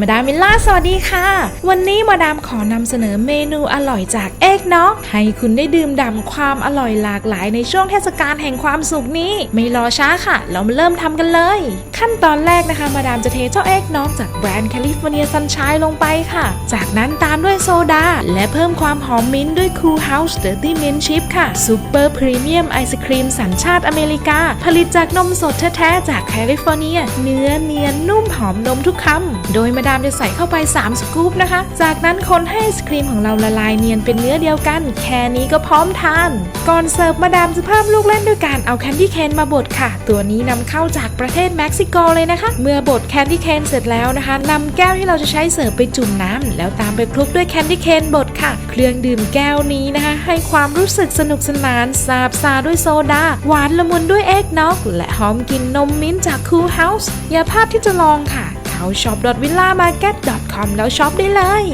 มาดามวิลล่าสวัสดีค่ะ วันนี้มาดามขอนำเสนอเมนูอร่อยจากเอกน็อกให้คุณได้ดื่มด่ำความอร่อยหลากหลายในช่วงเทศกาลแห่งความสุขนี้ ไม่รอช้าค่ะ เรามาเริ่มทำกันเลย ขั้นตอนแรกนะคะ มาดามจะเทเจ้าเอกน็อกจากแบรนด์แคลิฟอร์เนียซันช n ยลงไปค่ะ จากนั้นตามด้วยโซดา และเพิ่มความหอมมิ้นด้วย Cool House Dirty Mint Chip ค่ะซูเปอร์พรีเมียมไอศครีมสัญชาติอเมริกา ผลิตจากนมสดแท้ๆจากแคลิฟอร์เนีย เนื้อเนียนนุ่มหอมนมทุกคำโดยมาดามจะใส่เข้าไป 3 สกู๊ปนะคะ จากนั้นคนให้ไอศครีมของเราละลายเนียนเป็นเนื้อเดียวกัน แค่นี้ก็พร้อมทาน ก่อนเสิร์ฟมาดามจะเพิ่มลูกเล่นด้วยการเอาแคนดี้เคนมาบดค่ะ ตัวนี้นำเข้าจากประเทศเม็กซิโกเลยนะคะ เมื่อบดแคนดี้เคนเสร็จแล้วนะคะนำแก้วที่เราจะใช้เสิร์ฟไปจุ่มน้ำแล้วตามไปคลุกด้วยแคนดี้เคนบดค่ะ เครื่องดื่มแก้วนี้นะคะ ให้ความรู้สึกสนุกสนานซาบซาด้วยโซดา หวานละมุนด้วยเอ็กน็อกและหอมกลิ่นนมมิ้นจาก Cool House อย่าพลาดที่จะลองค่ะา shop.villamarket.com แล้วช็อปได้เลย